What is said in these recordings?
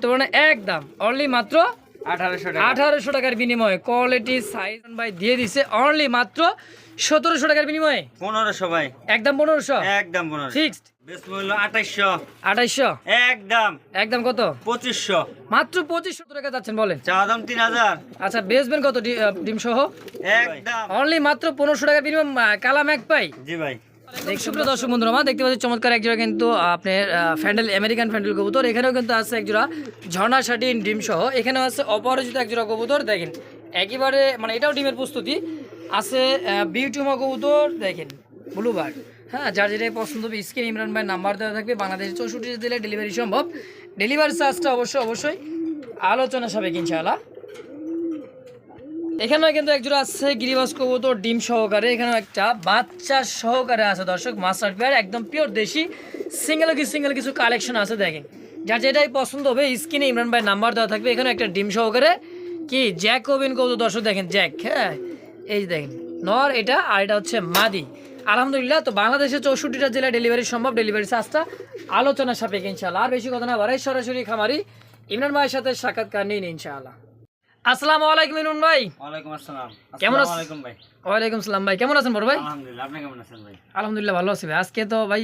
তো মানে একদম অনলি মাত্র আঠারোশো টাকার বিনিময়ে। কোয়ালিটি সাইজ ভাই দিয়ে দিছে অনলি মাত্র সতেরোশো টাকার বিনিময়ে। পনেরোশো ভাই। একদম পনেরোশো? একদম ফিক্সড কত? পঁচিশশো। মাত্র পঁচিশশো টাকা যাচ্ছেন বলেন। চা দাম তিন হাজার। আচ্ছা বেচবেন কত ডিম সহ একদম। অনলি মাত্র পনেরোশো টাকার বিনিময়ে কালাম এক পাই। জি ভাই। দেখ, সুপ্রিয় দর্শক বন্ধুরা, আমার দেখতে পাচ্ছি চমৎকার এক জোড়া কিন্তু আপনার ফ্যান্ডেল, আমেরিকান ফ্যান্ডেল কবুতর। এখানেও কিন্তু আছে এক জোড়া ঝর্ণা শাটিন ডিম সহ। এখানেও আছে অপরাজিত এক জোড়া কবুতর, দেখেন, একেবারে মানে এটাও ডিমের প্রস্তুতি। আছে বিউটিমা কবুতর, দেখেন ব্লুবার্ড হ্যাঁ যার যেটাই পছন্দ হবে, স্ক্রিন ইমরান ভাই নাম্বার দেওয়া থাকবে, বাংলাদেশ চৌষট্টি দিলে ডেলিভারি সম্ভব। ডেলিভারি চার্জটা অবশ্যই অবশ্যই আলোচনা সাবেক ইনশাআল্লাহ। এখানেও কিন্তু একজোড়া আছে গিরিবাস কবুতর, ডিম সহকারে। এখানেও একটা বাচ্চা সহকারে আছে দর্শক, মাস্টার পেয়ার, একদম পিওর দেশি। সিঙ্গেল কি সিঙ্গেল কিছু কালেকশন আছে দেখেন। যার যেটাই পছন্দ হবে, স্ক্রিনে ইমরান ভাই নাম্বার দেওয়া থাকবে। এখানে একটা ডিম সহকারে। কি, জ্যাক ওবিন কবুতর দর্শক দেখেন, জ্যাক হ্যাঁ? এই দেখেন, নর এটা, আর এটা হচ্ছে মাদি। আলহামদুলিল্লাহ, তো বাংলাদেশের চৌষট্টিটা জেলায় ডেলিভারি সম্ভব ডেলিভারি চার্জটা আলোচনা সাপেক্ষে ইনশাআল্লাহ। আর বেশি কথা না বাড়াই সরাসরি খামারি ইমরান ভাইয়ের সাথে সাক্ষাৎকার নিন ইনশাআল্লাহ। আসসালামু আলাইকুম ইমরান ভাই। ওয়ালাইকুম আসসালাম। কেমন আছেন? আলাইকুম ভাই। ওয়ালাইকুম সালাম ভাই কেমন আছেন বড় ভাই? আলহামদুলিল্লাহ আপনি কেমন আছেন ভাই? আলহামদুলিল্লাহ ভালো আছি ভাই। আজকে তো ভাই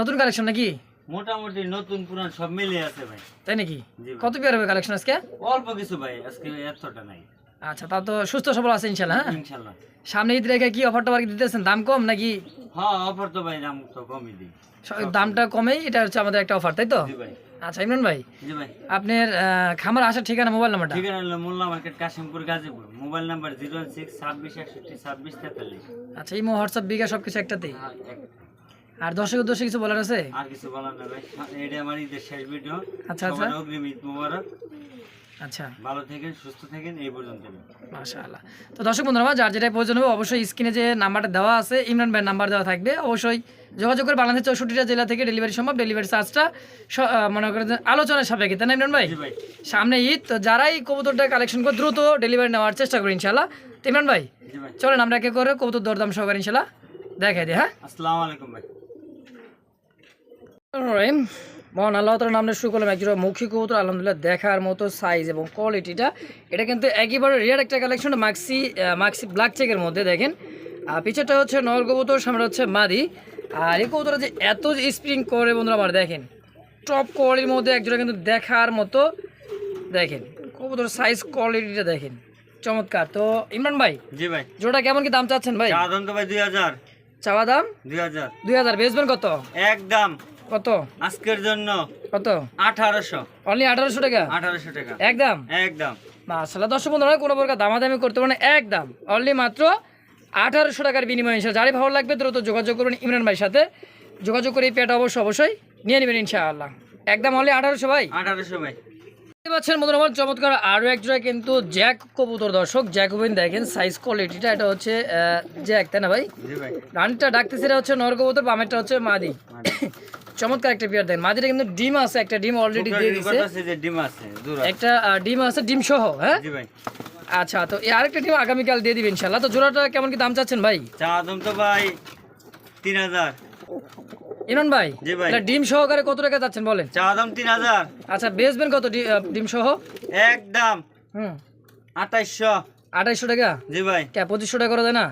নতুন কালেকশন নাকি? মোটামুটি নতুন পুরান সব আছে ভাই। তাই নাকি? কত পেয়ার হবে কালেকশন আজকে? অল্প কিছু ভাই আজকে এতটা নাই। আচ্ছা তা তো সুস্থ সবল আছে ইনশাল্লাহ হ্যাঁ? ইনশাল্লাহ। সামনে ঈদ রেখে কি অফার টফার দিতেছেন? দাম কম নাকি? হ্যাঁ অফার তো ভাই দাম তো কমই দিই। দামটা কমেই এটা হচ্ছে আমাদের একটা অফার তাই তো? জি ভাই। আচ্ছা ইমরান ভাই জি ভাই। আপনার খামার আসার ঠিকানা মোবাইল নাম্বার ঠিকানা হলো Molla market Kashimpur Gazipur. Mobile number zero six ছাব্বিশ একষট্টি ছাব্বিশ তেতাল্লিশ। আচ্ছা ইমো হোয়াটসঅ্যাপ বিঘা সব কিছু একটাতেই আর এক- দর্শক উদ্দেশ্যে কিছু বলার আছে? আর কিছু বলার না ভাই। এটা আমার ঈদের শেষ ভিডিও আচ্ছা, আচ্ছা। অগ্রিম ঈদ মুবারক। আচ্ছা। ভালো থাকেন সুস্থ থাকেন এই পর্যন্ত। মাশাআল্লাহ। তো দর্শক বন্ধুরা যার যেটাই প্রয়োজন হবে অবশ্যই স্ক্রিনে যে নাম্বারটা দেওয়া আছে ইমরান ভাইয়ের নাম্বার দেওয়া থাকবে। অবশ্যই যোগাযোগ করে বাংলাদেশের চৌষট্টিটা জেলা থেকে ডেলিভারি সম্ভব। ডেলিভারি চার্জটা মনে করেন যে আলোচনার সাপেক্ষে তাই না ইমরান ভাই? সামনে ঈদ তো যারাই কবুতরটা কালেকশন করে দ্রুত ডেলিভারি নেওয়ার চেষ্টা করি ইনশাল্লাহ তো ইমরান ভাই চলেন আমরা একে করে কবুতর দরদাম সহকারে ইনশাল্লাহ দেখাই দিই হ্যাঁ? আসসালামু আলাইকুম ভাই। মহান আল্লাহ তালার নামে শুরু করলাম একজোড়া মুখী কবুতর আলহামদুলিল্লাহ দেখার মতো সাইজ এবং কোয়ালিটিটা এটা কিন্তু একেবারে রিয়ার একটা কালেকশন মাক্সি মাক্সি ব্ল্যাক চেকের মধ্যে দেখেন। আর পিছেরটা হচ্ছে নর কবুতর সামনে হচ্ছে মাদি। আর এই কবুতরটা যে এত স্প্রিং করে বন্ধুরা আমার দেখেন। টপ কোয়ালিটির মধ্যে একজোড়া কিন্তু দেখার মতো দেখেন। কবুতর সাইজ কোয়ালিটিটা দেখেন। চমৎকার। তো ইমরান ভাই জি ভাই। জোড়া কেমন কি দাম চাচ্ছেন ভাই? দাম তো ভাই দুই হাজার। চাওয়া দাম? দুই হাজার। দুই হাজার। বেচবেন কত? একদম। কত? আজকের জন্য কত? আঠারোশো। অনলি আঠারোশো টাকা? আঠারোশো টাকা। একদম? একদম। মাসাল্লাহ দর্শক বন্ধুরা কোনো প্রকার দামাদামি করতে পারেন একদম। অনলি মাত্র আঠারোশো টাকার বিনিময়ে ইনশাল যারই ভালো লাগবে দ্রুত যোগাযোগ করবেন ইমরান ভাইয়ের সাথে। যোগাযোগ করে এই পেটা অবশ্যই অবশ্যই নিয়ে নেবেন ইনশাআল্লাহ। একদম অনলি আঠারোশো ভাই। আঠারোশো ভাই। দেখতে পাচ্ছেন বন্ধুরা আমার চমৎকার আরও এক জোড়া কিন্তু জ্যাক কবুতর। দর্শক জ্যাক ওভেন দেখেন সাইজ কোয়ালিটিটা এটা হচ্ছে জ্যাক তাই না ভাই? রানটা ডাকতেছে এটা হচ্ছে নর কবুতর বামেরটা হচ্ছে মাদি। চমৎকার একটা পেয়ার দেখেন মাদিটা কিন্তু ডিম আছে একটা ডিম অলরেডি দিয়ে ডিম দূরা একটা ডিম আছে ডিম সহ হ্যাঁ? আচ্ছা তো এই আরেকটা টিম আগামীকাল দিয়ে দিবেন ইনশাল্লাহ তো জোড়াটা কেমন কি দাম চাচ্ছেন ভাই? চা দাম তো ভাই তিন হাজার। ইমরান ভাই জি ভাই। এটা ডিম সহকারে কত টাকা চাচ্ছেন বলেন? চা দাম তিন হাজার। আচ্ছা বেচবেন কত ডিম সহ? একদম হুম। আঠাইশশো। আঠাইশশো টাকা? জি ভাই। কে পঁচিশশো টাকা করে দেয় না?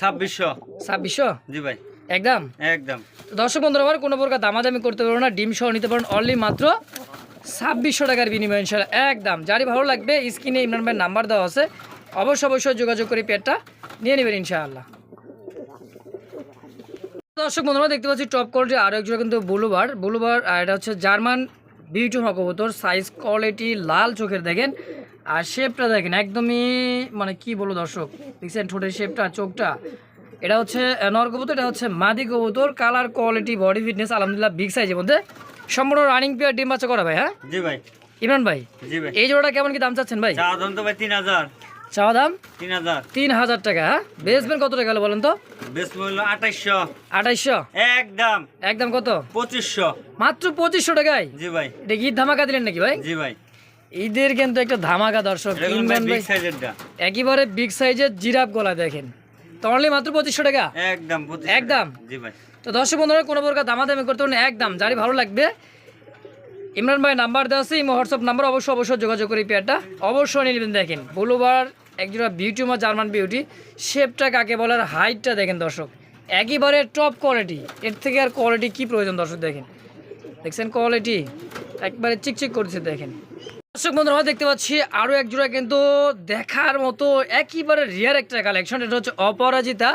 ছাব্বিশশো। ছাব্বিশশো? জি ভাই। একদম একদম তো দর্শক বন্ধুরা আমার কোনো প্রকার দামাদামি করতে পারব না ডিম সহ নিতে পারেন অনলি মাত্র ছাব্বিশশো টাকার বিনিময় ইনশাল্লাহ। একদম যারই ভালো লাগবে স্ক্রিনে ইমরান ভাইয়ের নাম্বার দেওয়া আছে অবশ্যই অবশ্যই যোগাযোগ করে পেটটা নিয়ে নেবেন ইনশাআল্লাহ। দর্শক বন্ধুরা দেখতে পাচ্ছি টপ কোয়ালিটি আরও একজোড়া কিন্তু বুলুবার। বুলুবার আর এটা হচ্ছে জার্মান বিউটি কবুতর সাইজ কোয়ালিটি লাল চোখের দেখেন। আর শেপটা দেখেন একদমই মানে কি বলব দর্শক দেখছেন ঠোঁটের শেপটা চোখটা। এটা হচ্ছে নর কবুতর এটা হচ্ছে মাদি কবুতর কালার কোয়ালিটি বডি ফিটনেস আলহামদুলিল্লাহ বিগ সাইজের মধ্যে। সম্পূর্ণ রানিং পেয়ার ডিম বাচ্চা করা ভাই হ্যাঁ? জি ভাই। ইমরান ভাই জি ভাই। এই জোড়াটা কেমন কি দাম চাচ্ছেন ভাই? চা দাম তো ভাই তিন হাজার। চাওয়া দাম? তিন হাজার। তিন হাজার টাকা হ্যাঁ? বেচবেন কত টাকা বলেন তো? বেশ আঠাইশশো। আঠাইশশো? একদম। একদম কত? পঁচিশশো। মাত্র পঁচিশশো টাকায়? জি ভাই। এটা কি ঈদ ধামাকা দিলেন নাকি ভাই? জি ভাই। ঈদের কিন্তু একটা ধামাকা দর্শক ভাই একেবারে বিগ সাইজের জিরাফ গলা দেখেন। তো অনলি মাত্র পঁচিশশো টাকা? একদম একদম? জি ভাই। তো দর্শক বন্ধুরা কোনো প্রকার দামাদামি করতে পারেন একদম। যারই ভালো লাগবে ইমরান ভাই নাম্বার দেওয়া আছে, এই হোয়াটসঅ্যাপ নাম্বার অবশ্যই অবশ্যই যোগাযোগ করি পেয়ারটা। অবশ্যই নিয়ে নেবেন, দেখেন, ব্লুবার একজোড়া বিউটি মা জার্মান বিউটি শেপটা কাকে বলার হাইটটা দেখেন দর্শক, একেবারে টপ কোয়ালিটি এর থেকে আর কোয়ালিটি কি প্রয়োজন দর্শক, দেখেন। দেখছেন কোয়ালিটি একবারে চিকচিক করছে, দেখেন। দর্শক বন্ধুরা, আমরা দেখতে পাচ্ছি আরও এক জোড়া কিন্তু দেখার মতো একেবারে রিয়ার একটা কালেকশন এটা হচ্ছে অপরাজিতা।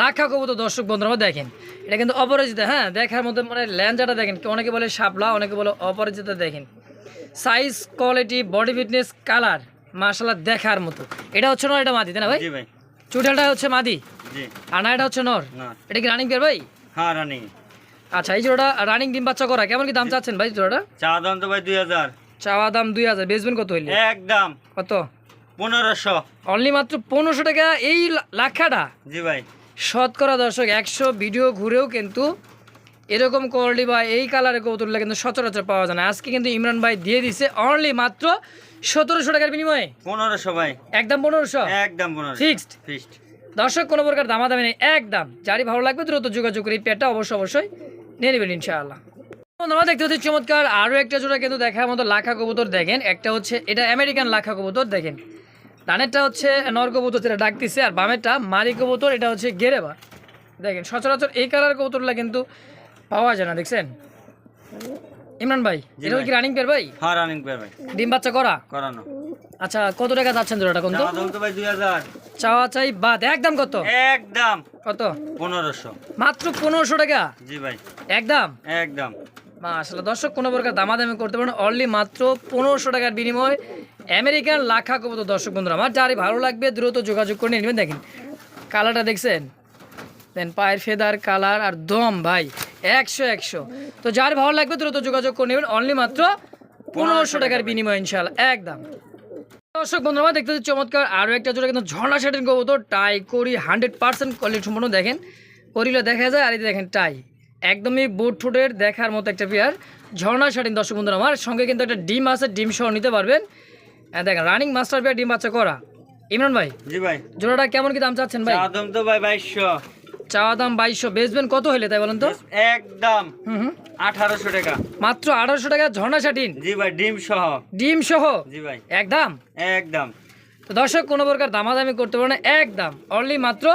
লাখা কবুতর দর্শক বন্ধুরা দেখেন এটা কিন্তু অপরাজিতা হ্যাঁ দেখার মধ্যে মানে ল্যাঞ্জাটা দেখেন অনেকে বলে শাপলা অনেকে বলে অপরাজিতা দেখেন। Size quality body fitness colour মার্শাল্লাহ দেখার মতো। এটা হচ্ছে নর এটা মাদি তাই না ভাই? জি ভাই। চুটালটা হচ্ছে মাদি? জি। আর না এটা হচ্ছে নর? না। এটা কি রানিং পেয়ার ভাই? হ্যাঁ রানিং আচ্ছা এই জোড়াটা রানিং ডিম বাচ্চা করা কেমন কি দাম চাচ্ছেন ভাই জোড়াটা চা দাম তো ভাই দুই হাজার। চাওয়া দাম দুই হাজার বেচবেন কত হইলে? একদম। কত? পনেরোশো। অনলি মাত্র পনেরোশো টাকা এই লাখাটা। জি ভাই। শতকরা দর্শক একশো ভিডিও ঘুরেও কিন্তু এরকম কোয়ালিটি বা এই কালারের কৌতুলটা কিন্তু সচরাচর পাওয়া যায় না। আজকে কিন্তু ইমরান ভাই দিয়ে দিছে অনলি মাত্র সতেরোশো টাকার বিনিময়ে। পনেরোশো ভাই। একদম পনেরোশো? একদম ফিক্সড ফিক্সড দর্শক কোনো প্রকার দামাদামি নেই একদম। যারই ভালো লাগবে দ্রুত যোগাযোগ করে এই পেটটা অবশ্যই অবশ্যই নিয়ে নেবেন ইনশাআল্লাহ। বন্ধুরা দেখতে হচ্ছে চমৎকার আরও একটা জোড়া কিন্তু দেখার মতো লাখা কবুতর দেখেন। একটা হচ্ছে এটা আমেরিকান লাখা কবুতর দেখেন। ডানেরটা হচ্ছে নর কবুতর যেটা ডাকতেছে আর বামেরটা মারি কবুতর এটা হচ্ছে গেরেবা। দেখেন সচরাচর এই কালার কবুতরগুলো কিন্তু পাওয়া যায় না দেখছেন? ইমরান ভাই এটা কি রানিং পেয়ার ভাই? হ্যাঁ রানিং পেয়ার ভাই। ডিম বাচ্চা করা? করানো। আচ্ছা কত টাকা যাচ্ছেন জোড়াটা কোন তো দাম তো ভাই দুই হাজার। চাওয়া চাই বাদ। একদম কত? একদম। কত? পনেরোশো। মাত্র পনেরোশো টাকা? জি ভাই। একদম? একদম। আসলে দর্শক কোনো প্রকার দামাদামি করতে পারেন অনলি মাত্র পনেরোশো টাকার বিনিময়। আমেরিকান লাখা কবুতর। দর্শক বন্ধুরা, আমার যারই ভালো লাগবে, দ্রুত যোগাযোগ করে নেবেন। দেখেন, কালারটা দেখছেন? দেন পায়ের ফেদার কালার আর দম, ভাই, একশো একশো। তো যার ভালো লাগবে, দ্রুত যোগাযোগ করে নেবেন। অনলি মাত্র পনেরোশো টাকার বিনিময় ইনশাল্লাহ একদম। দর্শক বন্ধুরা দেখতে চমৎকার আরও একটা জোড়া, কিন্তু ঝর্ণা শার্টের কবুতর, টাই করি, হান্ড্রেড পার্সেন্ট কোয়ালিটি সম্পূর্ণ দেখেন করিলে দেখা যায়, আর এই দেখেন, টাই। একদমই বুট ফুটের দেখার মতো একটা পেয়ার ঝর্ণা শার্টিন দর্শক বন্ধুরা, আমার সঙ্গে কিন্তু একটা ডিম আছে, ডিম সহ নিতে পারবেন। হ্যাঁ দেখেন রানিং মাস্টার পেয়ার ডিম বাচ্চা করা। ইমরান ভাই জি ভাই। জোড়াটা কেমন কি দাম চাচ্ছেন ভাই? দাম তো ভাই বাইশশো। চাওয়া দাম বাইশশো। বেচবেন কত হইলে তাই বলেন তো? একদম। আঠারোশো টাকা। মাত্র আঠারোশো টাকা ঝর্ণা জি ভাই ডিম সহ। ডিম সহ? জি ভাই। একদম? একদম। তো দর্শক কোনো প্রকার দামাদামি করতে পারে না। একদম। অনলি মাত্র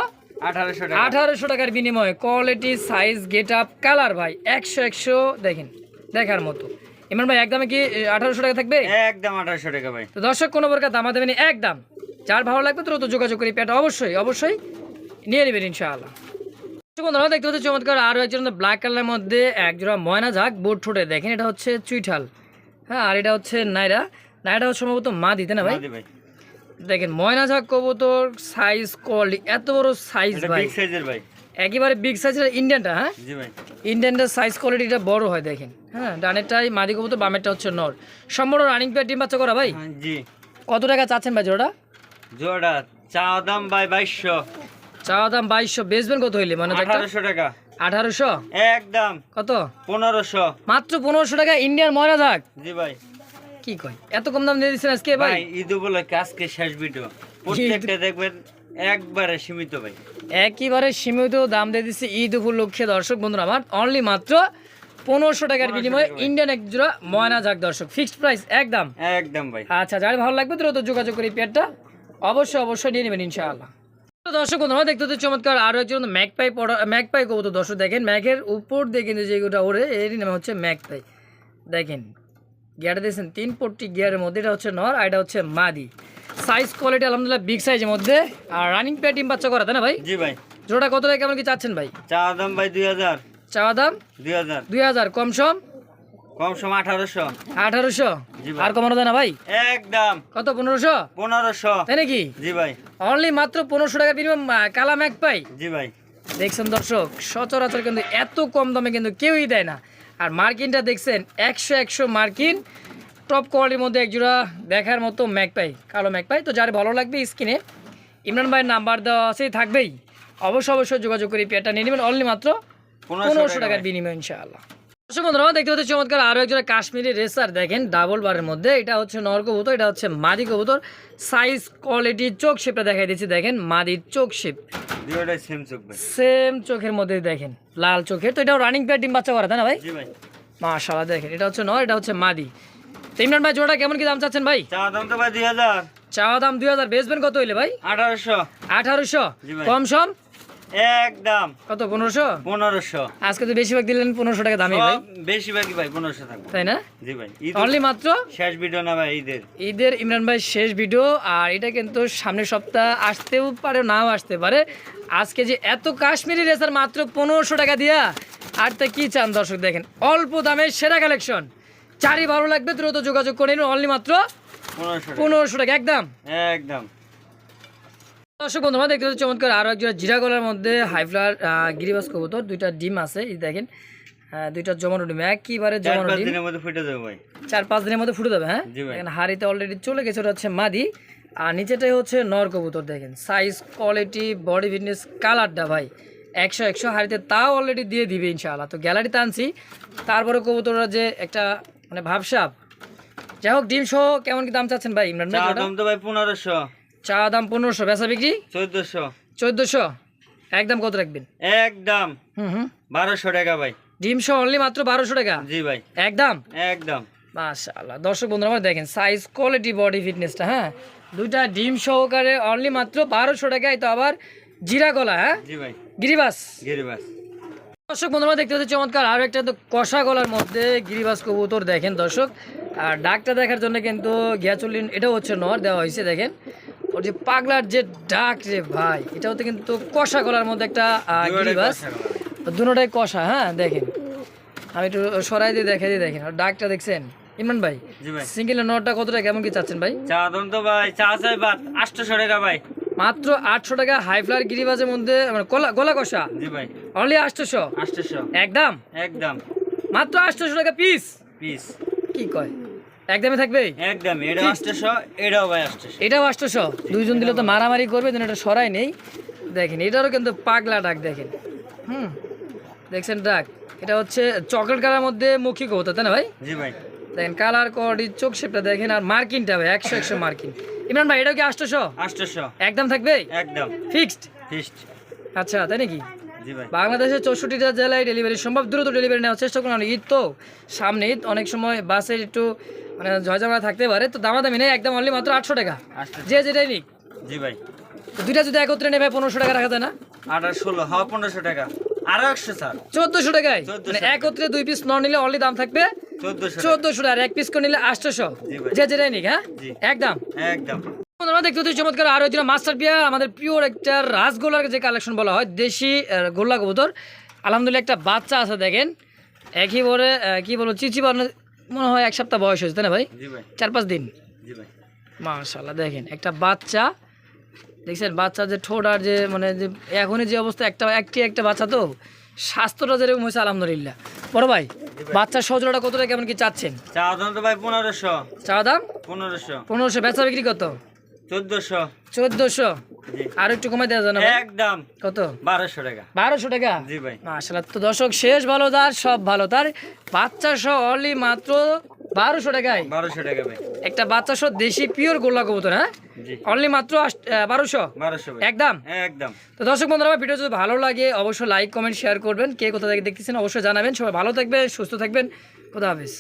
আঠারোশো টাকার বিনিময়ে। Quality size get up colour ভাই। একশো একশো দেখেন দেখার মতো। ইমরান ভাই একদমে কি আঠারোশো টাকা থাকবে? একদম আঠারোশো টাকা ভাই। তো দর্শক কোনো প্রকার দামা দেবেন একদম যার ভালো লাগবে তোর তো যোগাযোগ করি পেটা অবশ্যই অবশ্যই নিয়ে নেবেন ইনশাআল্লাহ। বন্ধুরা দেখতে হচ্ছে চমৎকার আরও একজন ব্ল্যাক কালারের মধ্যে একজোড়া ময়না ঝাক বোট ঠোঁটে। দেখেন এটা হচ্ছে চুইঠাল। হ্যাঁ আর এটা হচ্ছে নাইরা। নাইরা হচ্ছে সম্ভবত মা দিতে না ভাই? দেখেন ময়না ঝাক কবুতর সাইজ কোয়ালিটি এত বড় সাইজ ভাই। সাইজের ভাই। একেবারে বিগ সাইজের ইন্ডিয়ানটা হ্যাঁ? জি ভাই। ইন্ডিয়ানটার সাইজ কোয়ালিটিটা বড় হয় দেখেন। হ্যাঁ ডানেরটাই মাদি কবুতর বামেরটা হচ্ছে নর। সম্পূর্ণ রানিং পেয়ার ডিম বাচ্চা করা ভাই? হ্যাঁ, জি। কত টাকা চাচ্ছেন ভাই জোড়া জোড়া চা দাম ভাই বাইশশো। চাওয়া দাম বাইশশো বেচবেন কত হইলে মানে আঠারোশো টাকা। আঠারোশো? একদম। কত? পনেরোশো। মাত্র পনেরোশো টাকা ইন্ডিয়ান ময়না থাক জি ভাই। কি কয়? এত কম দাম দিয়ে দিচ্ছেন আজকে ভাই ভাই? ঈদ উপলক্ষে আজকে শেষ ভিডিও প্রত্যেকটা দেখবেন একবারে সীমিত ভাই। একেবারে সীমিত দাম দিয়ে দিচ্ছে ঈদ উপলক্ষে দর্শক বন্ধুরা আমার অনলি মাত্র পনেরোশো টাকার বিনিময়ে ইন্ডিয়ান এক জোড়া ময়না যাক দর্শক। ফিক্সড প্রাইস একদম। একদম ভাই। আচ্ছা যার ভালো লাগবে দ্রুত যোগাযোগ করি পেয়ারটা অবশ্যই অবশ্যই নিয়ে নেবেন ইনশাআল্লাহ। দর্শক বন্ধুরা দেখতে তো চমৎকার আরও একজন ম্যাকপাই পড়া ম্যাকপাই কবুতর। দর্শক দেখেন ম্যাকের উপর দিয়ে কিন্তু যেগুলো ওড়ে এরই নাম হচ্ছে ম্যাকপাই দেখেন গিয়ারটা দিয়েছেন তিন পট্টি গিয়ারের মধ্যে এটা হচ্ছে নর আর এটা হচ্ছে মাদি। সাইজ কোয়ালিটি আলহামদুলিল্লাহ বিগ সাইজের মধ্যে। আর রানিং প্যাড টিম বাচ্চা করা তাই না ভাই? জি ভাই। জোড়া কত টাকা কেমন কি চাচ্ছেন ভাই? চা দাম ভাই দুই হাজার। চাওয়া দাম? দুই হাজার। দুই হাজার। কম সম? কম সম আঠারোশো। আঠারোশো? জি ভাই। আর কমানো না ভাই? একদম। কত পনেরোশো? পনেরোশো। তাই নাকি? জি ভাই। অনলি মাত্র পনেরোশো টাকা বিনিময় কালা ম্যাক পাই? জি ভাই। দেখছেন দর্শক সচরাচর কিন্তু এত কম দামে কিন্তু কেউই দেয় না। আর মার্কিনটা দেখছেন একশো একশো মার্কিন টপ কোয়ালিটির মধ্যে একজোড়া দেখার মতো ম্যাক পাই কালো ম্যাক পাই তো যার ভালো লাগবে স্ক্রিনে ইমরান ভাইয়ের নাম্বার দেওয়া আছেই থাকবেই। অবশ্যই অবশ্যই যোগাযোগ করে পেয়ারটা নিয়ে নেবেন। অনলি মাত্র পনেরোশো টাকার বিনিময় ইনশাআল্লাহ। দর্শক বন্ধুরা দেখতে হচ্ছে চমৎকার আরও একজোড়া কাশ্মীরি রেসার। দেখেন ডাবল বারের মধ্যে। এটা হচ্ছে নর কবুতর এটা হচ্ছে মাদি কবুতর। সাইজ কোয়ালিটি চোখ শেপটা দেখাই দিচ্ছি। দেখেন মাদির চোখ শেপ সেম চোখ সেম চোখের মধ্যে দেখেন লাল চোখের। তো এটাও রানিং পেয়ার ডিম বাচ্চা করা তাই না ভাই। মাশাআল্লাহ দেখেন এটা হচ্ছে নর এটা হচ্ছে মাদি। ইমরান ভাই জোড়াটা কেমন কি দাম চাচ্ছেন ভাই? চা দাম তো ভাই দুই হাজার। চাওয়া দাম দুই হাজার বেচবেন কত হইলে ভাই? আঠারোশো। আঠারোশো। কম সম? একদম কত পনেরোশো? পনেরোশো। আজকে তো বেশিরভাগ দিলেন পনেরোশো টাকা দামি ভাই। বেশিরভাগই ভাই পনেরোশো থাকবে। তাই না? জি ভাই। অনলি মাত্র? শেষ ভিডিও না ভাই ঈদের। ঈদের ইমরান ভাই শেষ ভিডিও আর এটা কিন্তু সামনের সপ্তাহ আসতেও পারে নাও আসতে পারে। আজকে যে এত কাশ্মীরি রেসার মাত্র পনেরোশো টাকা দিয়া আর তা কি চান দর্শক দেখেন? অল্প দামে সেরা কালেকশন। চারি ভালো লাগবে দ্রুত যোগাযোগ করে নিন অনলি মাত্র পনেরোশো টাকা। একদম। একদম। দর্শক বন্ধুরা দেখতে পাচ্ছি চমৎকার আরও একজোড়া জিরা গলার মধ্যে হাইফ্লার গিরিবাস কবুতর দুইটা ডিম আছে এই দেখেন দুইটা জমানো ডিম একইবারে জমানো ডিম। দিনের মধ্যে ফুটে যাবে ভাই। চার পাঁচ দিনের মধ্যে ফুটে যাবে হ্যাঁ? জি দেখেন হাড়িতে অলরেডি চলে গেছে ওটা হচ্ছে মাদি। আর নিচেটাই হচ্ছে নর কবুতর দেখেন। সাইজ কোয়ালিটি বডি ফিটনেস কালারটা ভাই একশো একশো হাড়িতে তাও অলরেডি দিয়ে দিবে ইনশাআল্লাহ। তো গ্যালারিতে আনছি তারপরে কবুতররা যে একটা মানে ভাবসাব। যাই হোক ডিম সহ কেমন কি দাম চাচ্ছেন ভাই? ইমরান ভাই চা দাম তো ভাই পনেরোশো। চা দাম পনেরোশো বেচা বিক্রি? চোদ্দশো। চোদ্দোশো? একদম কত রাখবেন? একদম। হুম হুম। বারোশো টাকা ভাই। ডিম সহ অনলি মাত্র বারোশো টাকা? জি ভাই। একদম? একদম। মাশাআল্লাহ। দর্শক বন্ধুরা আমার দেখেন সাইজ কোয়ালিটি বডি ফিটনেসটা হ্যাঁ? দুইটা ডিম সহকারে অনলি মাত্র বারোশো টাকায় তো আবার জিরা গলা হ্যাঁ? জি ভাই। গিরিবাস। গিরিবাস। দর্শক বন্ধুরা দেখতে পাচ্ছি চমৎকার আর একটা তো কষা গলার মধ্যে গিরিবাস কবুতর দেখেন দর্শক। আর ডাকটা দেখার জন্য কিন্তু গিয়াচুলিন এটাও হচ্ছে নর দেওয়া হয়েছে দেখেন। ওর যে পাগলার যে ডাক রে ভাই এটাও তো কিন্তু কষা গলার মধ্যে একটা গিরিবাস। দুটোটাই কষা হ্যাঁ দেখেন। আমি একটু সরাই দিয়ে দেখাই দিয়ে দেখেন। আর ডাকটা দেখছেন? ইমরান ভাই জি ভাই। সিঙ্গেল নটটা কত টাকা কেমন কি চাচ্ছেন ভাই? চা তো ভাই চা চাই বাদ আটশোশো টাকা ভাই। মাত্র আটশো টাকা হাই ফ্লার গিরিবাজের মধ্যে মানে গলা গলা কষা। জি ভাই। অনলি আটশোশো আটশোশো একদম? একদম। মাত্র আটশোশো টাকা পিস পিস কি কয়? একদমই থাকবে একদম এটা আটশোশো এটাও ভাই আটশোশো এটাও আটশোশো দুইজন দিলে তো মারামারি করবে যেন এটা সরাই নেই। দেখেন এটারও কিন্তু পাগলা ডাক দেখেন। হুম। দেখছেন ডাক? এটা হচ্ছে চকলেট কালার মধ্যে মুখী কবুতর তাই না ভাই? জি ভাই। দেখেন কালার কোয়ালিটি চোখ শেপটা দেখেন আর মার্কিনটা ভাই একশো একশো মার্কিন। ইমরান ভাই এটাও কি আটশোশো আটশোশো একদম থাকবে? একদম। ফিক্সড ফিস্ট আচ্ছা তাই নাকি? বাংলাদেশের চৌষট্টিটা জেলায় ডেলিভারি সম্ভব। দ্রুত ডেলিভারি নেওয়ার চেষ্টা করুন। ঈদ তো সামনে ঈদ অনেক সময় বাসের একটু মানে ঝয়ঝামেলা থাকতে পারে। তো দামাদামি নেই একদম অনলি মাত্র আটশো টাকা। যে যেটাই নিক। জি ভাই। দুইটা যদি একত্রে নেবে পনেরোশো টাকা রাখা যায় না? আঠারো ষোলো হাওয়া পনেরোশো টাকা। আরও একশো স্যার। চোদ্দশো টাকায়? মানে একত্রে দুই পিস ন নিলে অনলি দাম থাকবে চোদ্দশো টাকা। আর এক পিস করে নিলে আটশোশো। যে যেটাই নিক হ্যাঁ? একদম। একদম। বন্ধুরা দেখতে হচ্ছে চমৎকার আরও একজন মাস্টার পিয়া আমাদের পিওর একটা রাসগোল্লার যে কালেকশন বলা হয় দেশি গোল্লা কবুতর। আলহামদুলিল্লাহ একটা বাচ্চা আছে দেখেন। একই কি বলব চিচি বানানো মনে হয় এক সপ্তাহ বয়স হয়েছে তাই না ভাই? চার পাঁচ দিন। মাশাল্লাহ দেখেন একটা বাচ্চা। দেখছেন বাচ্চা যে ঠোঁট আর যে মানে যে এখনই যে অবস্থা একটা একটি একটা বাচ্চা তো স্বাস্থ্যটা যেরকম হয়েছে আলহামদুলিল্লাহ। বড় ভাই বাচ্চার সজোড়াটা কতটা কেমন কি চাচ্ছেন? চা দাম তো ভাই পনেরোশো। চাওয়া দাম? পনেরোশো। পনেরোশো বেচা বিক্রি কত? চোদ্দশো। চোদ্দোশো? আর একটু কমাই দেওয়া যায় একদম। কত? বারোশো টাকা। বারোশো টাকা? জি ভাই। মাশাল্লাহ তো দর্শক শেষ ভালো তার সব ভালো তার। বাচ্চা সহ অনলি মাত্র বারোশো টাকায়। বারোশো টাকা ভাই। একটা বাচ্চা সহ দেশি পিওর গোল্লা কবুতর হ্যাঁ? অনলি মাত্র বারোশো? বারোশো একদম? একদম। তো দর্শক বন্ধুরা আমার ভিডিও যদি ভালো লাগে অবশ্যই লাইক কমেন্ট শেয়ার করবেন। কে কোথা থেকে দেখতেছেন অবশ্যই জানাবেন। সবাই ভালো থাকবেন সুস্থ থাকবেন। খোদা হাফিজ।